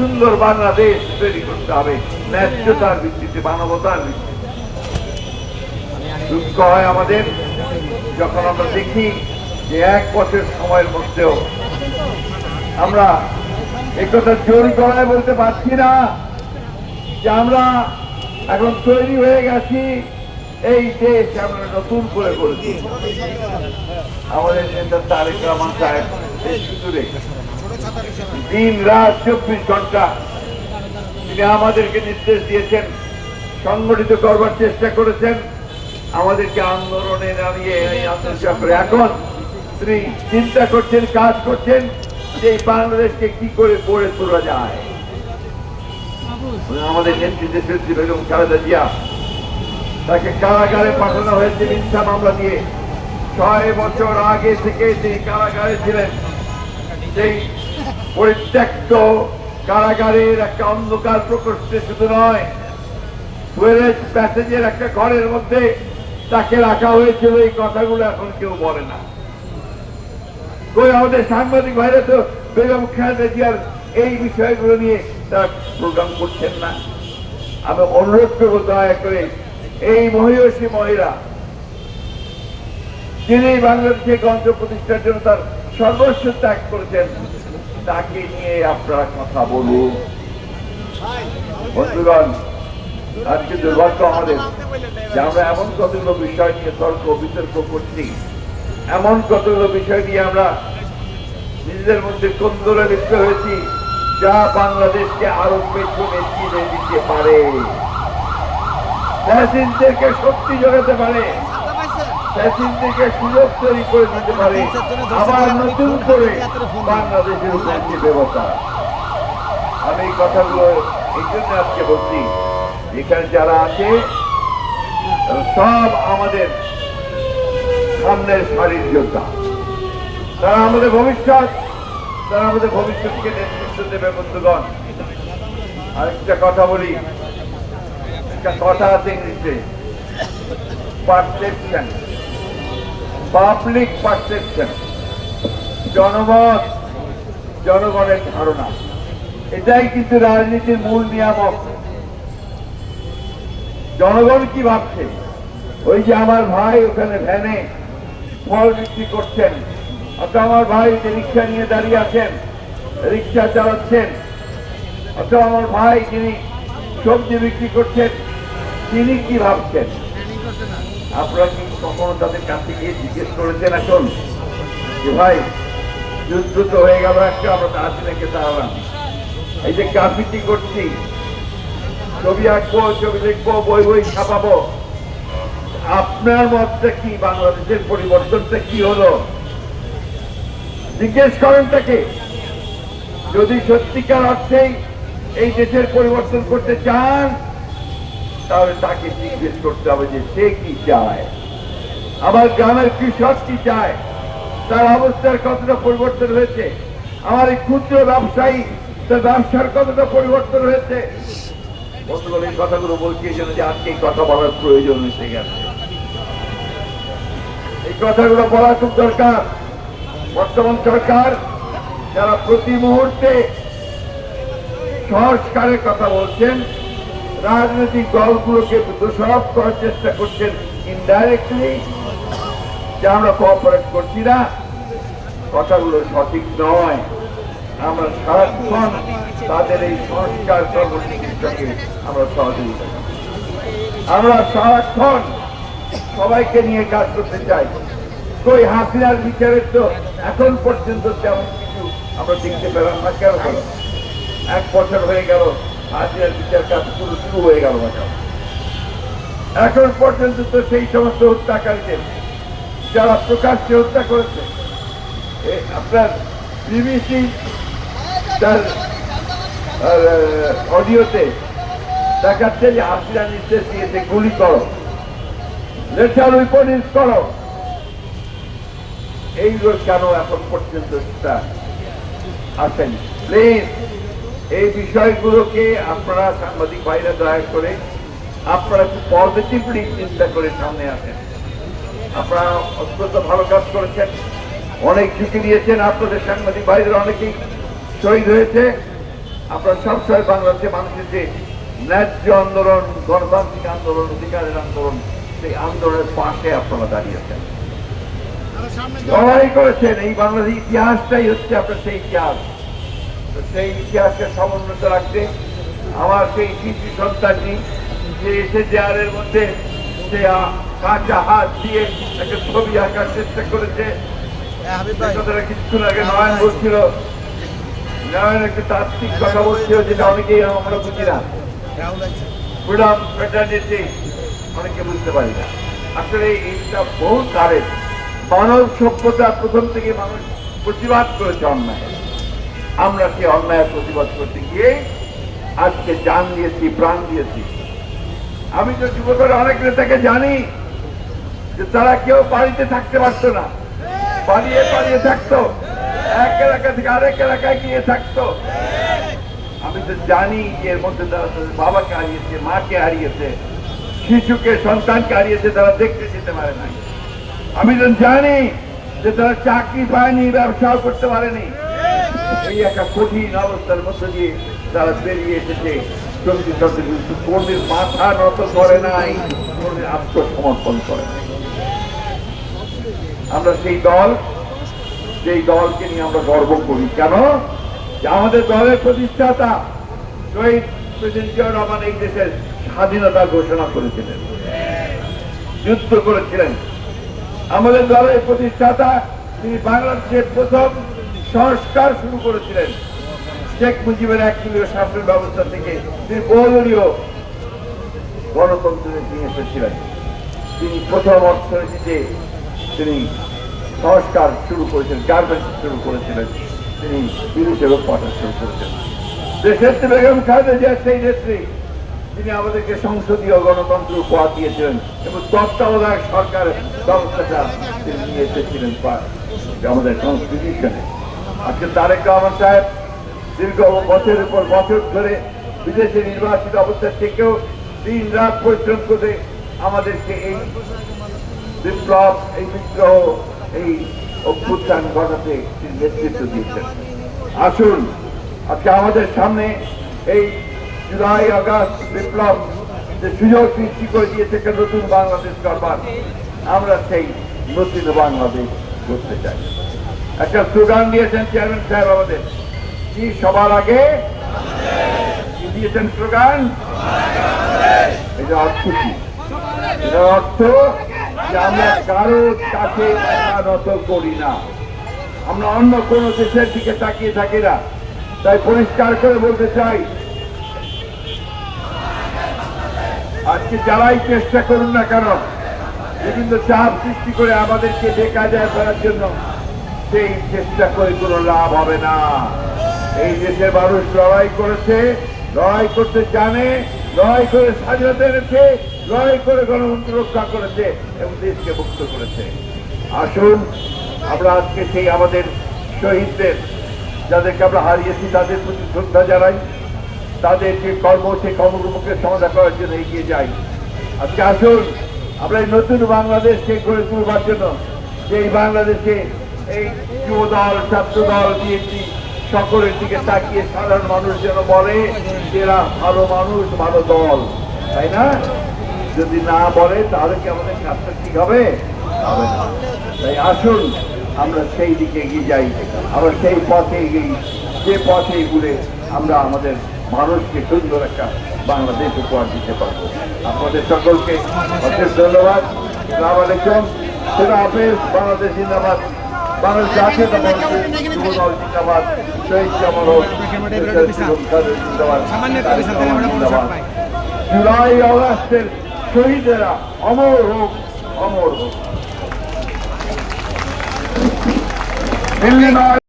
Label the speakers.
Speaker 1: সুন্দর বাংলাদেশ তৈরি করতে হবে। ন্যায্যতার ভিত্তিতে, মানবতার ভিত্তিতে। দুঃখ হয় আমাদের, যখন আমরা দেখি যে এক বছর সময়ের মধ্যেও আমরা একথা জোর গলায় বলতে পারছি না যে আমরা এখন তৈরি হয়ে গেছি, এই দেশ আমরা নতুন করে করেছি আমাদের নেতা তারেক রহমান সাহেব এই দিন রাত চব্বিশ ঘণ্টা তিনি আমাদেরকে নির্দেশ দিয়েছেন, সংগঠিত করবার চেষ্টা করেছেন। আমাদেরকে আন্দোলনে নামিয়ে আন্দোলন এখন তিনি চিন্তা করছেন, কাজ করছেন যে বাংলাদেশকে কি করে গড়ে তোলা যায়। আমাদের নেত্রী দেশের বেগম খালেদা জিয়া। তাকে কারাগারে পাঠানো হয়েছে মিথ্যা মামলা দিয়ে ছয় বছর আগে থেকে তিনি কারাগারে ছিলেন। সেই পরিত্যক্ত কারাগারের একটা অন্ধকার প্রকোষ্ঠে শুধু নয় টুয়েলেট প্যাসেজের একটা ঘরের মধ্যে তাকে রাখা হয়েছিল, এই কথাগুলো এখন কেউ বলে না। কই আমাদের সাংবাদিক ভাইরা তো বেগম খালেদা জিয়ার এই বিষয়গুলো নিয়ে তারা প্রোগ্রাম করছেন না। আমি অনুরোধ করব দয়া করে এই মহিষী মহিলা, যিনি বাংলাদেশে গঞ্জ প্রতিষ্ঠার জন্য তার সর্বস্ব ত্যাগ করেছেন তাকে নিয়ে আপনারা কথা বলুন। বন্ধুগণ, আজকে দুর্ভাগ্য আমাদের যে আমরা এমন কতগুলো বিষয় নিয়ে তর্ক, বিতর্ক করছি। এমন কতগুলো বিষয় নিয়ে আমরা নিজেদের মধ্যে কন্দরে লিপ্ত হয়েছি, যা বাংলাদেশকে আরও পেছনে ছিঁড়ে দিতে পারে। ফ্যাসিস্টদেরকে শক্তি পারে। ফ্যাসিস্টদেরকে সুযোগ তৈরি করে দিতে পারে আবার নতুন করে বাংলাদেশের উপর ব্যবস্থা আমি এই কথাগুলো এই জন্য আজকে বলছি এখানে যারা আছে সব আমাদের সামনের সারির যোদ্ধা। তারা আমাদের ভবিষ্যৎ তারা আমাদের ভবিষ্যৎকে নেতৃত্ব দেবে বন্ধুগণ। আরেকটা কথা বলি একটা কথা আছে ইংলিশে পারসেপশন পাবলিক পারসেপশন জনমত, জনগণের ধারণা। এটাই কিন্তু রাজনীতির মূল নিয়ামক। জনগণ কি ভাবছে? ওই যে আমার ভাই ওখানে ভ্যানে ফল বিক্রি করছেন। অথবা আমার ভাই যে রিক্সা নিয়ে দাঁড়িয়ে আছেন, রিক্সা চালাচ্ছেন। অথবা আমার ভাই যিনি সবজি বিক্রি করছেন, তিনি কি ভাবছেন? আপনারা কি কখনো তাদের কাছে গিয়ে জিজ্ঞেস করেছেন এখন যে, ভাই, যুদ্ধ তো হয়ে গেল, একটা আমরা রেখে দাঁড়ালাম। এই যে গ্রাফিটি করছি, ছবি আঁকবো, ছবি লিখব, বই বই ছাপাবো, আপনার মতটা কি? বাংলাদেশের পরিবর্তনটা কি হলো? জিজ্ঞেস করেন তাকে, যদি সত্যিকার অর্থেই এই দেশের পরিবর্তন করতে চান, তাহলে তাকে জিজ্ঞেস করতে হবে যে সে কি চায়? আমার গ্রামের কৃষক কি চায়। তার অবস্থার কতটা পরিবর্তন হয়েছে? আমার এই ক্ষুদ্র ব্যবসায়ী, তার ব্যবসার কতটা পরিবর্তন হয়েছে? বন্ধুগণ এই কথাগুলো বলছি যে আজকে কথা বলার প্রয়োজন গেছে। এই কথাগুলো বলা খুব দরকার। বর্তমান সরকার যারা প্রতি মুহূর্তে সংস্কারের কথা বলছেন, রাজনৈতিক দলগুলোকে দোষারোপ করার চেষ্টা করছেন ইনডাইরেক্টলি যে আমরা কোঅপারেট করছি না, কথাগুলো সঠিক নয়। আমরা সারাক্ষণ তাদের এই সংস্কার কর্মসূচির সঙ্গে আমরা সহযোগিতা আমরা সারাক্ষণ সবাইকে নিয়ে কাজ করতে চাই। কই হাসিনার বিচারের তো এখন পর্যন্ত তেমন কিছু আমরা দেখতে পেলাম না। কেন? এক বছর হয়ে গেল, হাসিনার বিচার কাজ পুরো শুরু হয়ে গেল। এখন পর্যন্ত তো সেই সমস্ত হত্যাকারীদের যারা প্রকাশ্যে হত্যা করেছে আপনার বিবিসি তার অডিওতে দেখাচ্ছে যে হাসিনা নির্দেশ দিয়েছে, গুলি করো। লেটার উইপন ইউজ করো। এইগুলো কেন এখন পর্যন্ত আসেনি? প্লিজ এই বিষয়গুলোকে আপনারা সাংবাদিক ভাইরা দয়া করে, আপনারা একটু পজিটিভলি চিন্তা করে সামনে আসেন। আপনারা অত্যন্ত ভালো কাজ করেছেন। অনেক ঝুঁকি নিয়েছেন আপনাদের সাংবাদিক ভাইদের অনেকেই শহীদ হয়েছে। আপনারা সবসময় বাংলাদেশে মানুষের যে ন্যায্য আন্দোলন, গণতান্ত্রিক আন্দোলন, অধিকারের আন্দোলন, সেই আন্দোলনের পাশে আপনারা দাঁড়িয়েছেন লড়াই করেছেন। এই বাংলাদেশ ইতিহাসটাই হচ্ছে আপনার সেই ইতিহাস। সেই ইতিহাসকে সমুন্নত রাখতে আমার সেই শিশু সন্তানটি যে এসে দেয়ালের মধ্যে, সে কাঁচা হাত দিয়ে একটা ছবি আঁকার চেষ্টা করেছে। কথাটা কিছুক্ষণ আগে নয়ন বলছিল। নয়ন একটা তাত্ত্বিক কথা বলছিল যেটা অনেকেই আমরা বুঝি না। ফ্রিডম ফ্রেটার্নিটি অনেকে বুঝতে পারি না। আসলে এইটা বহু কারেন্ট মানব সভ্যতা প্রথম থেকে মানুষ প্রতিবাদ করেছে অন্যায়। আমরা সেই অন্যায় প্রতিবাদ করতে গিয়ে আজকে জান দিয়েছি প্রাণ দিয়েছি? আমি তো যুবকের অনেক নেতাকে জানি। যে তারা কেউ বাড়িতে থাকতে পারতো না। পালিয়ে পালিয়ে থাকতো। এক এলাকা থেকে আরেক এলাকায় গিয়ে থাকতো। আমি তো জানি এর মধ্যে তারা তাদের বাবাকে হারিয়েছে, মাকে হারিয়েছে, শিশুকে, সন্তানকে হারিয়েছে, তারা দেখতে যেতে পারে নাই। আমি তো জানি যে তারা চাকরি পায়নি, ব্যবসাও করতে পারেনি। এই একটা কঠিন অবস্থার মধ্যে দিয়ে তারা বেরিয়ে এসেছে। চলতি চলতি কিন্তু কোনদিন মাথা নত করে নাই কোনদিন আত্মসমর্পণ করে নাই। আমরা সেই দল, যেই দলকে নিয়ে আমরা গর্ব করি। কেন? যে আমাদের দলের প্রতিষ্ঠাতা শহীদ প্রেসিডেন্ট জিয়াউর রহমান এই দেশের স্বাধীনতা ঘোষণা করেছিলেন। যুদ্ধ করেছিলেন। আমাদের দলের প্রতিষ্ঠাতা তিনি বাংলাদেশের প্রথম সংস্কার শুরু করেছিলেন। শেখ মুজিবের একদলীয় শাসন ব্যবস্থা থেকে তিনি বহুদলীয় গণতন্ত্রে নিয়ে এসেছিলেন। তিনি প্রথম অর্থনীতিতে তিনি সংস্কার শুরু করেছিলেন গার্মেন্টস শুরু করেছিলেন, তিনি বিদেশে পাঠা শুরু করেছেন। যে বেগম খালেদা জিয়া সেই নেত্রী, তিনি আমাদেরকে সংসদীয় গণতন্ত্র উপহার দিয়েছিলেন এবং তত্ত্বাবধায়ক সরকার ব্যবস্থাটা তিনি নিয়ে এসেছিলেন আমাদের কনস্টিটিউশনে আজকে তারেক রহমান সাহেব দীর্ঘ বছরের পর বছর ধরে বিদেশে নির্বাচিত অবস্থা থেকেও দিন রাত পরিশ্রম করে আমাদেরকে এই বিপ্লব, এই বিদ্রোহ এই অভ্যুত্থান ঘটাতে তিনি নেতৃত্ব দিয়েছেন। আসুন, আজকে আমাদের সামনে এই জুলাই আগস্ট বিপ্লব যে সুযোগ সৃষ্টি করে দিয়েছে একটা নতুন বাংলাদেশ করবার আমরা সেই নতুন বাংলাদেশ করতে চাই। একটা স্লোগান দিয়েছেন চেয়ারম্যান সাহেব আমাদের, কি সবার আগে? কি দিয়েছেন স্লোগান? এটা অর্থ কি এটার অর্থ আমরা কারও মাথা নত করি না। আমরা অন্য কোন দেশের দিকে তাকিয়ে থাকি না। তাই পরিষ্কার করে বলতে চাই, আজকে যারাই চেষ্টা করুন না কেন, বিভিন্ন চাপ সৃষ্টি করে আমাদেরকে বেকা যায় করার জন্য, সেই চেষ্টা করে কোনো লাভ হবে না। এই দেশের মানুষ লড়াই করেছে, লড়াই করতে জানে, লড়াই করে স্বাধীনতা এনেছে লড়াই করে গণতন্ত্র রক্ষা করেছে এবং দেশকে মুক্ত করেছে। আসুন, আমরা আজকে সেই আমাদের শহীদদের, যাদেরকে আমরা হারিয়েছি, তাদের প্রতি শ্রদ্ধা জানাই। তাদের যে কর্ম, সেই কর্মকর্মকে সমাধান করার জন্য এগিয়ে যাই। আজকে আসুন, আমরা এই নতুন বাংলাদেশকে গড়ে তুলবার জন্য বাংলাদেশে এই যুব দল ছাত্র দল বিএনপি সকলের দিকে তাকিয়ে সাধারণ মানুষ যেন বলে, এরা ভালো মানুষ, ভালো দল। তাই না? যদি না বলে তাহলে কি আমাদের কাজটা ঠিক হবে? হবে না। তাই আসুন আমরা সেই দিকে এগিয়ে যাই। আমরা সেই পথে এগিয়ে যে পথে ঘুরে আমরা আমাদের মানুষকে সুন্দর একটা বাংলাদেশ উপহার দিতে পারব। আপনাদের সকলকে অশেষ ধন্যবাদ। সালাম আলাইকুম। সেটা হাফেজ। বাংলাদেশ জিন্দাবাদ। বাংলাদেশ যুব জিন্দাবাদ। শহীদ জামাল জিন্দাবাদ। জুলাই অগাস্টের শহীদেরা অমর হোক অমর হোক। দিল্লি নয়